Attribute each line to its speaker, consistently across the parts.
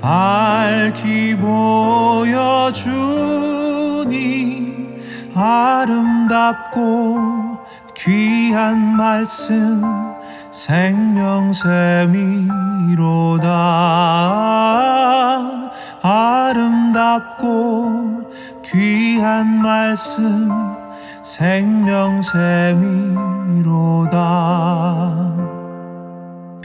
Speaker 1: 밝히 보여주니 아름답고 귀한 말씀 생명샘이로다. 아름답고 귀한 말씀 생명샘이로다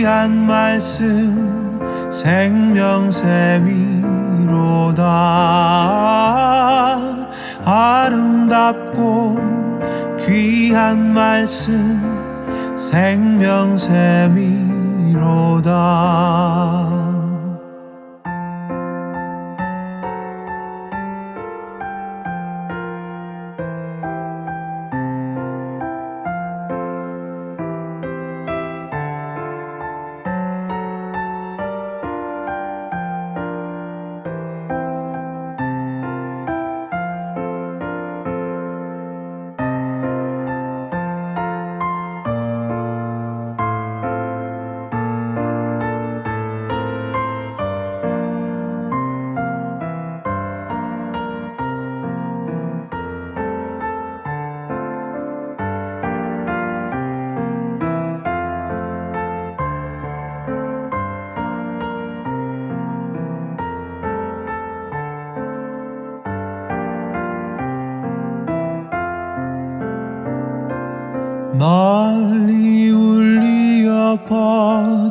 Speaker 1: 귀한 말씀 생명샘이로다. 아름답고 귀한 말씀 생명샘이로다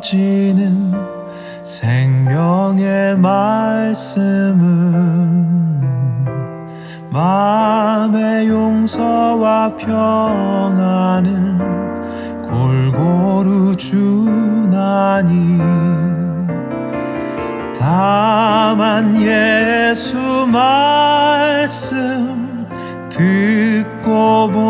Speaker 1: 퍼지는 생명의 말씀은 마음의 용서와 평안을 골고루 주나니. 다만 예수 말씀 듣고 복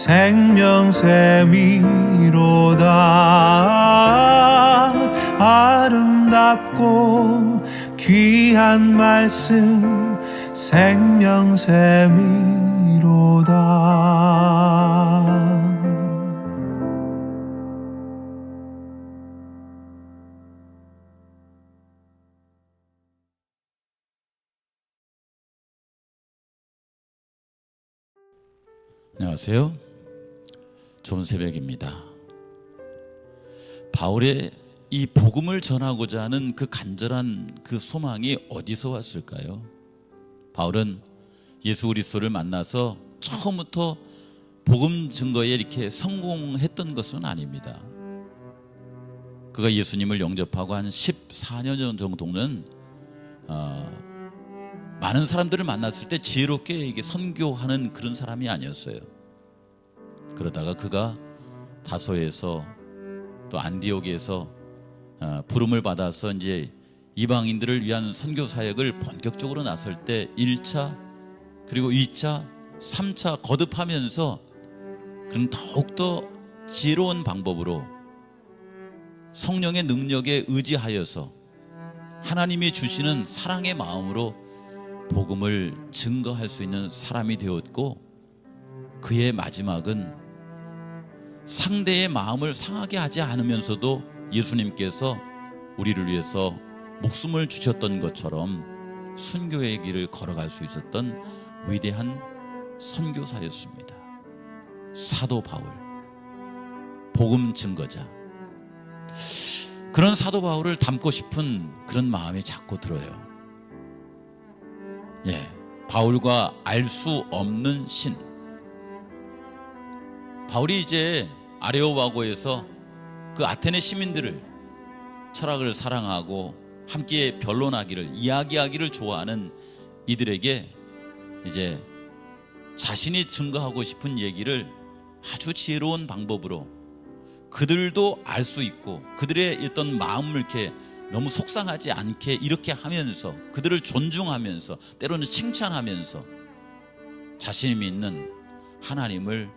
Speaker 1: 생명샘이로다 아름답고 귀한 말씀 생명샘이로다
Speaker 2: 안녕하세요. 좋은 새벽입니다. 바울의 이 복음을 전하고자 하는 그 간절한 그 소망이 어디서 왔을까요? 바울은 예수 그리스도를 만나서 처음부터 복음 증거에 이렇게 성공했던 것은 아닙니다. 그가 예수님을 영접하고 한 14년 정도는 어, 많은 사람들을 만났을 때 지혜롭게 이게 선교하는 그런 사람이 아니었어요. 그러다가 그가 다소에서 또 안디옥에서 어, 부름을 받아서 이제 이방인들을 위한 선교 사역을 본격적으로 나설 때 1차 그리고 2차, 3차 거듭하면서 그런 더욱더 지혜로운 방법으로 성령의 능력에 의지하여서 하나님이 주시는 사랑의 마음으로 복음을 증거할 수 있는 사람이 되었고 그의 마지막은 상대의 마음을 상하게 하지 않으면서도 예수님께서 우리를 위해서 목숨을 주셨던 것처럼 순교의 길을 걸어갈 수 있었던 위대한 선교사였습니다. 사도 바울, 복음 증거자. 그런 사도 바울을 닮고 싶은 그런 마음이 자꾸 들어요. 예, 바울과 알 수 없는 신. 바울이 이제 아레오바고에서 그 아테네 시민들을 철학을 사랑하고 함께 변론하기를 이야기하기를 좋아하는 이들에게 이제 자신이 증거하고 싶은 얘기를 아주 지혜로운 방법으로 그들도 알 수 있고 그들의 어떤 마음을 이렇게 너무 속상하지 않게 이렇게 하면서 그들을 존중하면서 때로는 칭찬하면서 자신이 믿는 하나님을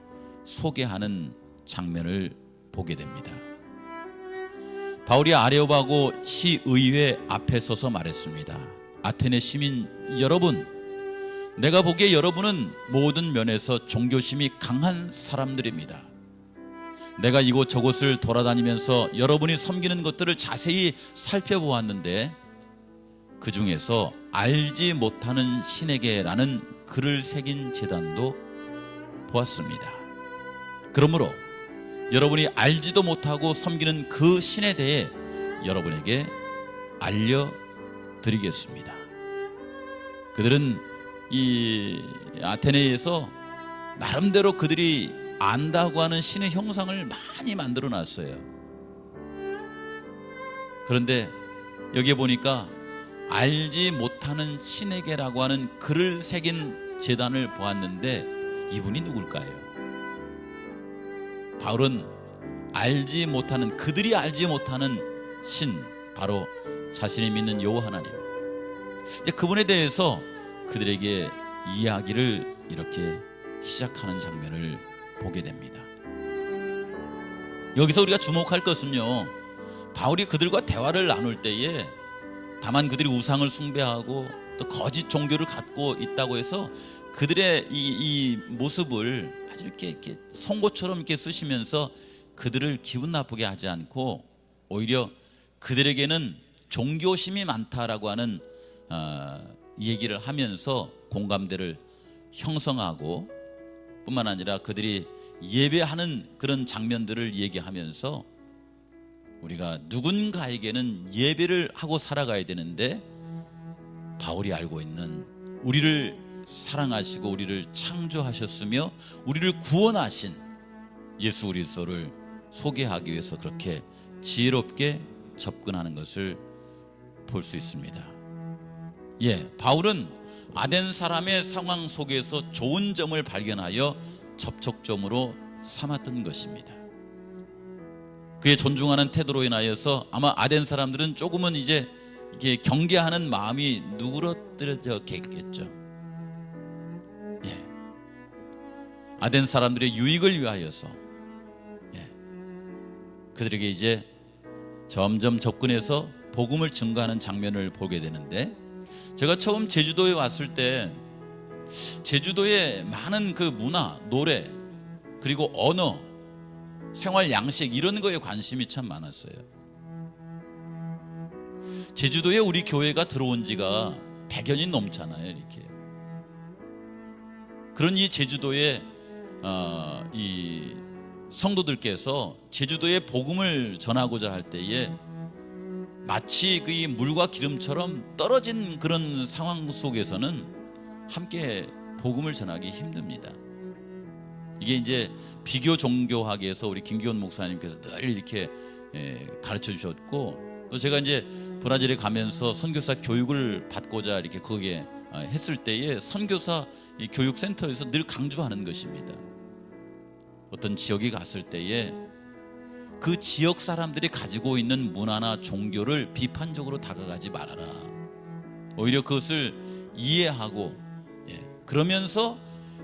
Speaker 2: 소개하는 장면을 보게 됩니다. 바울이 아레오바고 시의회 앞에 서서 말했습니다. 아테네 시민 여러분, 내가 보기에 여러분은 모든 면에서 종교심이 강한 사람들입니다. 내가 이곳 저곳을 돌아다니면서 여러분이 섬기는 것들을 자세히 살펴보았는데 그 중에서 알지 못하는 신에게라는 글을 새긴 재단도 보았습니다. 그러므로 여러분이 알지도 못하고 섬기는 그 신에 대해 여러분에게 알려드리겠습니다. 그들은 이 아테네에서 나름대로 그들이 안다고 하는 신의 형상을 많이 만들어 놨어요. 그런데 여기에 보니까 알지 못하는 신에게라고 하는 글을 새긴 재단을 보았는데 이분이 누굴까요? 바울은 알지 못하는 그들이 알지 못하는 신 바로 자신이 믿는 여호와 하나님. 이제 그분에 대해서 그들에게 이야기를 이렇게 시작하는 장면을 보게 됩니다. 여기서 우리가 주목할 것은요. 바울이 그들과 대화를 나눌 때에 다만 그들이 우상을 숭배하고 또 거짓 종교를 갖고 있다고 해서 그들의 이, 이 모습을 아주 이렇게, 이렇게 송곳처럼 이렇게 쓰시면서 그들을 기분 나쁘게 하지 않고 오히려 그들에게는 종교심이 많다라고 하는 어, 얘기를 하면서 공감대를 형성하고 뿐만 아니라 그들이 예배하는 그런 장면들을 얘기하면서 우리가 누군가에게는 예배를 하고 살아가야 되는데 바울이 알고 있는 우리를 사랑하시고 우리를 창조하셨으며 우리를 구원하신 예수 그리스도를 소개하기 위해서 그렇게 지혜롭게 접근하는 것을 볼 수 있습니다. 예, 바울은 아덴 사람의 상황 속에서 좋은 점을 발견하여 접촉점으로 삼았던 것입니다. 그의 존중하는 태도로 인하여서 아마 아덴 사람들은 조금은 이제 이게 경계하는 마음이 누그러뜨려졌겠죠. 아덴 사람들의 유익을 위하여서 예. 그들에게 이제 점점 접근해서 복음을 증거하는 장면을 보게 되는데 제가 처음 제주도에 왔을 때 제주도의 많은 그 문화, 노래, 그리고 언어, 생활 양식 이런 거에 관심이 참 많았어요. 제주도에 우리 교회가 들어온 지가 100여년 넘잖아요, 이렇게. 그런 이 제주도에 어, 이 성도들께서 제주도에 복음을 전하고자 할 때에 마치 그이 물과 기름처럼 떨어진 그런 상황 속에서는 함께 복음을 전하기 힘듭니다. 이게 이제 비교 종교학에서 우리 김기원 목사님께서 늘 이렇게 예, 가르쳐 주셨고 또 제가 이제 브라질에 가면서 선교사 교육을 받고자 이렇게 거기에 어, 했을 때에 선교사 이 교육센터에서 늘 강조하는 것입니다. 어떤 지역에 갔을 때에 그 지역 사람들이 가지고 있는 문화나 종교를 비판적으로 다가가지 말아라. 오히려 그것을 이해하고 예, 그러면서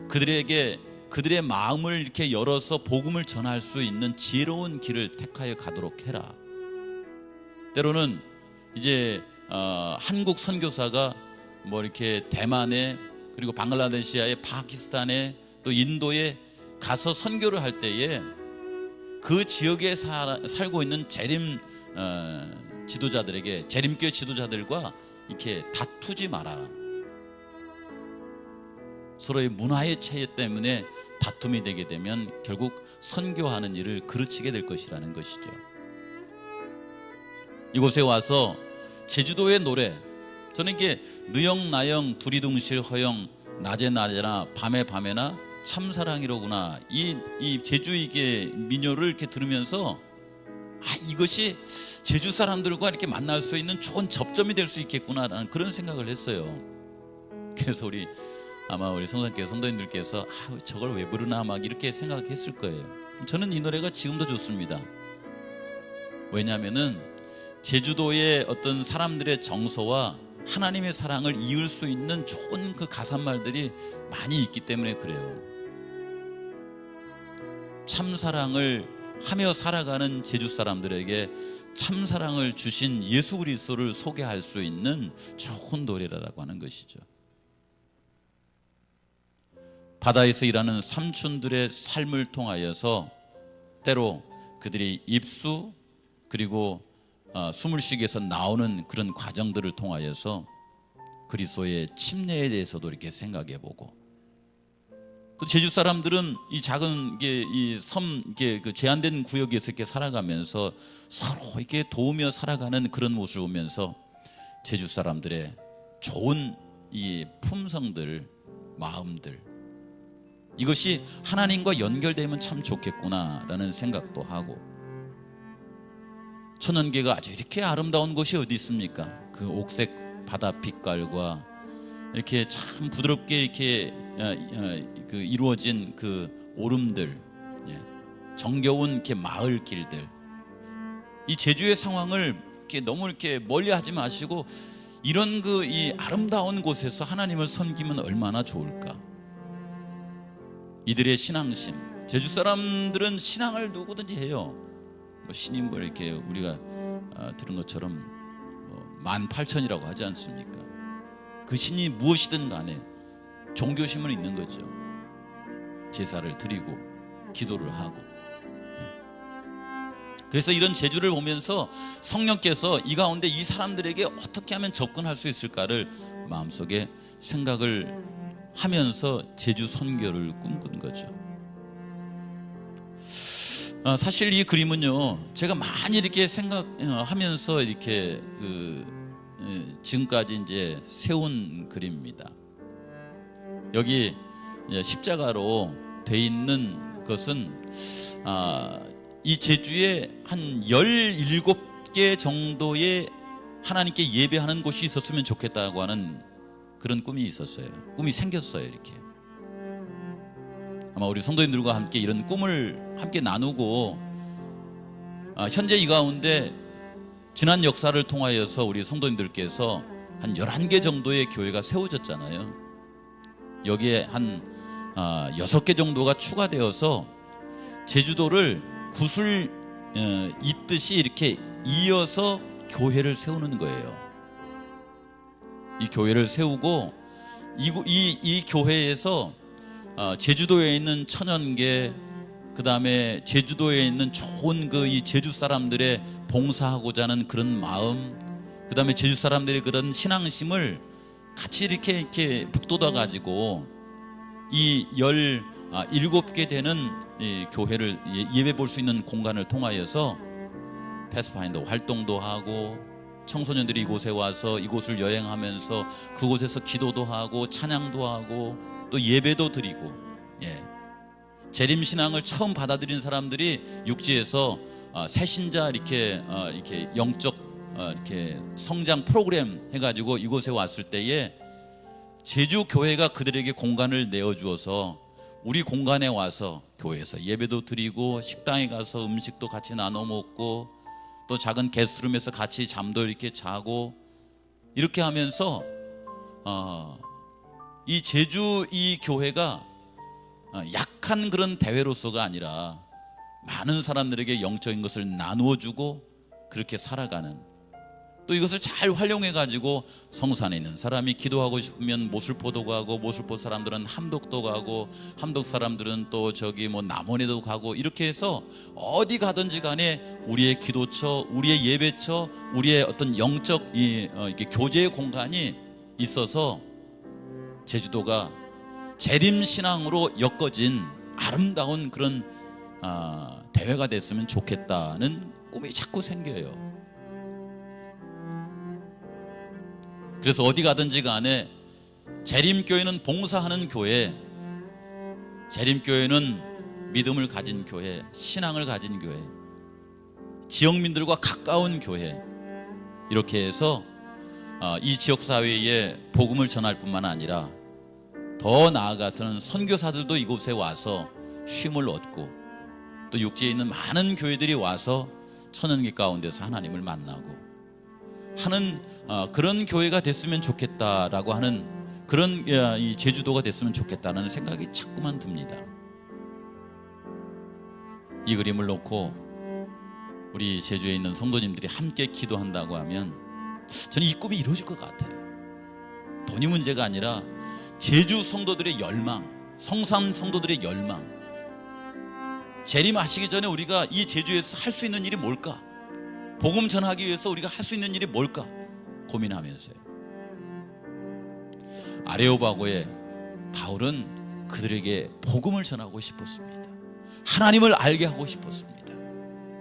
Speaker 2: 그들에게 그들의 마음을 이렇게 열어서 복음을 전할 수 있는 지혜로운 길을 택하여 가도록 해라. 때로는 이제 어, 한국 선교사가 뭐 이렇게 대만에 그리고 방글라데시아에 파키스탄에 또 인도에 가서 선교를 할 때에 그 지역에 살, 살고 있는 재림 어, 지도자들에게 재림교회 지도자들과 이렇게 다투지 마라. 서로의 문화의 차이 때문에 다툼이 되게 되면 결국 선교하는 일을 그르치게 될 것이라는 것이죠. 이곳에 와서 제주도의 노래 저는 이게 느영 나영 두리둥실 허영 낮에 낮에나 밤에 밤에나 참 사랑이로구나 이, 이 제주 이게 민요를 이렇게 들으면서 아 이것이 제주 사람들과 이렇게 만날 수 있는 좋은 접점이 될 수 있겠구나라는 그런 생각을 했어요. 그래서 우리 아마 우리 성산교회 성도님들께서 아 저걸 왜 부르나 막 이렇게 생각했을 거예요. 저는 이 노래가 지금도 좋습니다. 왜냐하면은 제주도의 어떤 사람들의 정서와 하나님의 사랑을 이을 수 있는 좋은 그 가사말들이 많이 있기 때문에 그래요. 참 사랑을 하며 살아가는 제주 사람들에게 참 사랑을 주신 예수 그리스도를 소개할 수 있는 좋은 노래라고 하는 것이죠. 바다에서 일하는 삼촌들의 삶을 통하여서 때로 그들이 입수 그리고 어, 숨을 쉬기 위해서 나오는 그런 과정들을 통하여서 그리스도의 침례에 대해서도 이렇게 생각해 보고 또 제주 사람들은 이 작은 이섬 이게 그 제한된 구역에서 이렇게 살아가면서 서로 이렇게 도우며 살아가는 그런 모습을 보면서 제주 사람들의 좋은 이 품성들 마음들 이것이 하나님과 연결되면 참 좋겠구나라는 생각도 하고 천연계가 아주 이렇게 아름다운 곳이 어디 있습니까? 그 옥색 바다 빛깔과 이렇게 참 부드럽게 이렇게 어, 어, 그 이루어진 그 오름들, 예. 정겨운 이렇게 마을 길들. 이 제주의 상황을 이렇게 너무 이렇게 멀리하지 마시고 이런 그 이 아름다운 곳에서 하나님을 섬기면 얼마나 좋을까? 이들의 신앙심. 제주 사람들은 신앙을 누구든지 해요. 뭐 신인 뭐 이렇게 우리가 아, 들은 것처럼 뭐만 팔천이라고 하지 않습니까? 그 신이 무엇이든 간에 종교심은 있는 거죠. 제사를 드리고 기도를 하고. 그래서 이런 제주를 보면서 성령께서 이 가운데 이 사람들에게 어떻게 하면 접근할 수 있을까를 마음속에 생각을 하면서 제주 선교를 꿈꾼 거죠. 어, 사실 이 그림은요, 제가 많이 이렇게 생각하면서 이렇게 그 예, 지금까지 이제 세운 그림입니다. 여기 예, 십자가로 돼 있는 것은 아, 이 제주에 한 17개 정도의 하나님께 예배하는 곳이 있었으면 좋겠다고 하는 그런 꿈이 있었어요. 꿈이 생겼어요, 이렇게. 아마 우리 성도님들과 함께 이런 꿈을 함께 나누고 아, 현재 이 가운데 지난 역사를 통하여서 우리 성도님들께서 한 11개 정도의 교회가 세워졌잖아요. 여기에 한 아, 6개 정도가 추가되어서 제주도를 구슬 어, 잇듯이 이렇게 이어서 교회를 세우는 거예요. 이 교회를 세우고 이, 이, 이 교회에서 어, 제주도에 있는 천연계 그 다음에 제주도에 있는 좋은 그 이 제주 사람들의 봉사하고자 하는 그런 마음 그 다음에 제주 사람들의 그런 신앙심을 같이 이렇게 이렇게 북돋아 가지고 이열 아, 일곱 개 되는 이 교회를 예- 예배 볼 수 있는 공간을 통하여서 패스파인더 활동도 하고 청소년들이 이곳에 와서 이곳을 여행하면서 그곳에서 기도도 하고 찬양도 하고 또 예배도 드리고 예. 재림 신앙을 처음 받아들인 사람들이 육지에서 어, 새신자 이렇게 어, 이렇게 영적 어, 이렇게 성장 프로그램 해가지고 이곳에 왔을 때에 제주 교회가 그들에게 공간을 내어 주어서 우리 공간에 와서 교회에서 예배도 드리고 식당에 가서 음식도 같이 나눠 먹고 또 작은 게스트룸에서 같이 잠도 이렇게 자고 이렇게 하면서 어, 이 제주 이 교회가 어, 약한 그런 대회로서가 아니라 많은 사람들에게 영적인 것을 나누어 주고 그렇게 살아가는 또 이것을 잘 활용해 가지고 성산에 있는 사람이 기도하고 싶으면 모술포도 가고 모술포 사람들은 함덕도 가고 함덕 사람들은 또 저기 뭐 남원에도 가고 이렇게 해서 어디 가든지 간에 우리의 기도처, 우리의 예배처, 우리의 어떤 영적 이 어, 이렇게 교제의 공간이 있어서 제주도가 재림 신앙으로 엮어진 아름다운 그런 아, 대회가 됐으면 좋겠다는 꿈이 자꾸 생겨요. 그래서 어디 가든지 간에 재림교회는 봉사하는 교회, 재림교회는 믿음을 가진 교회, 신앙을 가진 교회, 지역민들과 가까운 교회 이렇게 해서 어, 이 지역 사회에 복음을 전할 뿐만 아니라 더 나아가서는 선교사들도 이곳에 와서 쉼을 얻고 또 육지에 있는 많은 교회들이 와서 천연계 가운데서 하나님을 만나고 하는 어, 그런 교회가 됐으면 좋겠다라고 하는 그런 어, 이 제주도가 됐으면 좋겠다는 생각이 자꾸만 듭니다. 이 그림을 놓고 우리 제주에 있는 성도님들이 함께 기도한다고 하면 저는 이 꿈이 이루어질 것 같아요. 돈이 문제가 아니라 제주 성도들의 열망, 성산 성도들의 열망. 재림하시기 전에 우리가 이 제주에서 할 수 있는 일이 뭘까? 복음 전하기 위해서 우리가 할 수 있는 일이 뭘까? 고민하면서요. 아레오바고에 바울은 그들에게 복음을 전하고 싶었습니다. 하나님을 알게 하고 싶었습니다.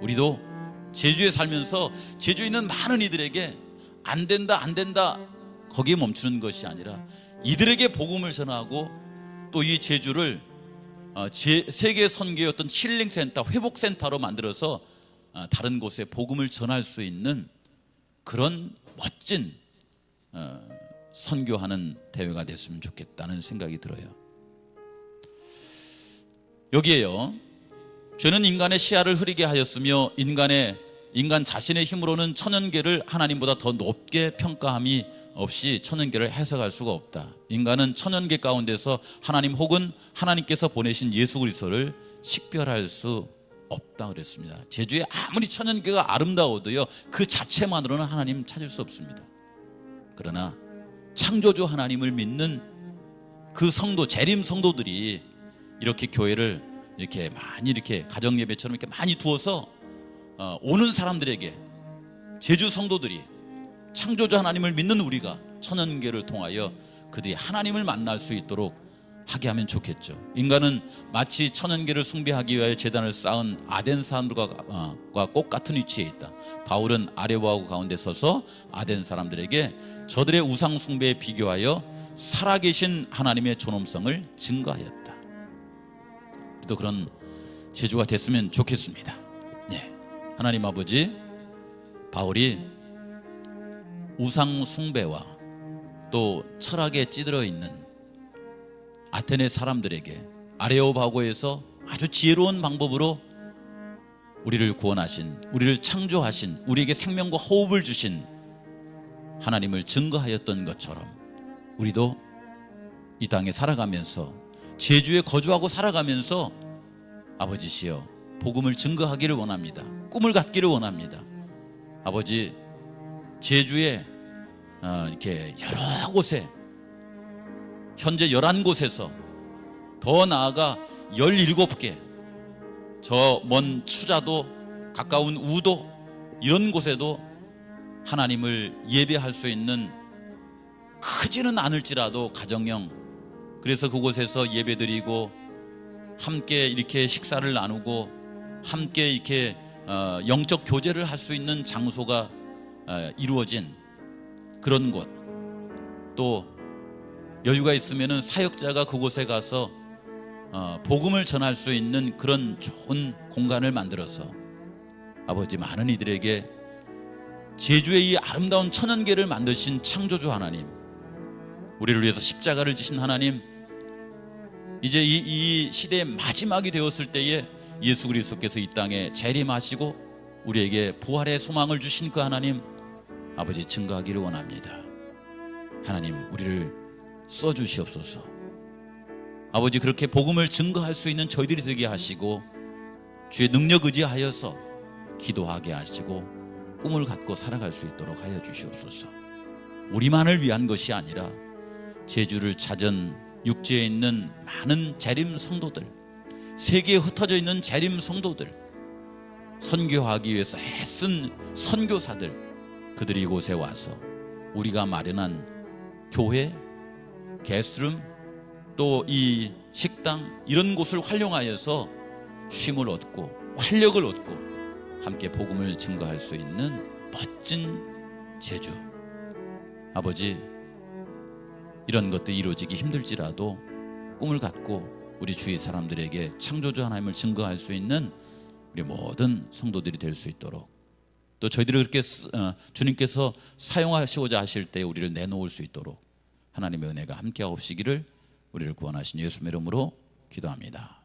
Speaker 2: 우리도 제주에 살면서 제주에 있는 많은 이들에게 안 된다, 안 된다, 거기에 멈추는 것이 아니라 이들에게 복음을 전하고 또 이 제주를 어, 제- 세계 선교의 어떤 힐링 센터, 회복 센터로 만들어서 어, 다른 곳에 복음을 전할 수 있는 그런 멋진 어, 선교하는 대회가 됐으면 좋겠다는 생각이 들어요. 여기에요. 죄는 인간의 시야를 흐리게 하였으며 인간의 인간 자신의 힘으로는 천연계를 하나님보다 더 높게 평가함이 없이 천연계를 해석할 수가 없다. 인간은 천연계 가운데서 하나님 혹은 하나님께서 보내신 예수 그리스도를 식별할 수 없다 그랬습니다. 제주에 아무리 천연계가 아름다워도요 그 자체만으로는 하나님 찾을 수 없습니다. 그러나 창조주 하나님을 믿는 그 성도 재림 성도들이 이렇게 교회를 이렇게 많이 이렇게 가정 예배처럼 이렇게 많이 두어서 어, 오는 사람들에게 제주 성도들이 창조주 하나님을 믿는 우리가 천연계를 통하여 그들이 하나님을 만날 수 있도록 하게 하면 좋겠죠. 인간은 마치 천연계를 숭배하기 위하여 재단을 쌓은 아덴 사람들과 어, 과 똑같은 위치에 있다. 바울은 아레와하고 가운데 서서 아덴 사람들에게 저들의 우상 숭배에 비교하여 살아계신 하나님의 존엄성을 증거하였다. 또 그런 제주가 됐으면 좋겠습니다. 네. 하나님 아버지 바울이 우상 숭배와 또 철학에 찌들어 있는 아테네 사람들에게 아레오바고에서 아주 지혜로운 방법으로 우리를 구원하신 우리를 창조하신 우리에게 생명과 호흡을 주신 하나님을 증거하였던 것처럼 우리도 이 땅에 살아가면서 제주에 거주하고 살아가면서 아버지시여 복음을 증거하기를 원합니다. 꿈을 갖기를 원합니다. 아버지 제주에 어, 이렇게 여러 곳에 현재 11곳에서 더 나아가 17개 저 먼 추자도 가까운 우도 이런 곳에도 하나님을 예배할 수 있는 크지는 않을지라도 가정형 그래서 그곳에서 예배드리고 함께 이렇게 식사를 나누고 함께 이렇게 어, 영적 교제를 할 수 있는 장소가 어, 이루어진 그런 곳. 또 여유가 있으면은 사역자가 그곳에 가서 어, 복음을 전할 수 있는 그런 좋은 공간을 만들어서 아버지 많은 이들에게 제주의 이 아름다운 천연계를 만드신 창조주 하나님, 우리를 위해서 십자가를 지신 하나님, 이제 이, 이 시대의 마지막이 되었을 때에 예수 그리스도께서 이 땅에 재림하시고 우리에게 부활의 소망을 주신 그 하나님 아버지 증거하기를 원합니다. 하나님 우리를 써 주시옵소서. 아버지 그렇게 복음을 증거할 수 있는 저희들이 되게 하시고 주의 능력 의지하여서 기도하게 하시고 꿈을 갖고 살아갈 수 있도록 하여 주시옵소서. 우리만을 위한 것이 아니라 제주를 찾은 육지에 있는 많은 재림 성도들, 세계에 흩어져 있는 재림 성도들, 선교하기 위해서 애쓴 선교사들, 그들이 이곳에 와서 우리가 마련한 교회, 게스트룸, 또 이 식당 이런 곳을 활용하여서 쉼을 얻고 활력을 얻고 함께 복음을 증거할 수 있는 멋진 제주. 아버지, 이런 것들이 이루어지기 힘들지라도 꿈을 갖고 우리 주위 사람들에게 창조주 하나님을 증거할 수 있는 우리 모든 성도들이 될 수 있도록 또 저희들을 그렇게 쓰- 어, 주님께서 사용하시고자 하실 때 우리를 내놓을 수 있도록 하나님의 은혜가 함께 하옵시기를 우리를 구원하신 예수 이름으로 기도합니다.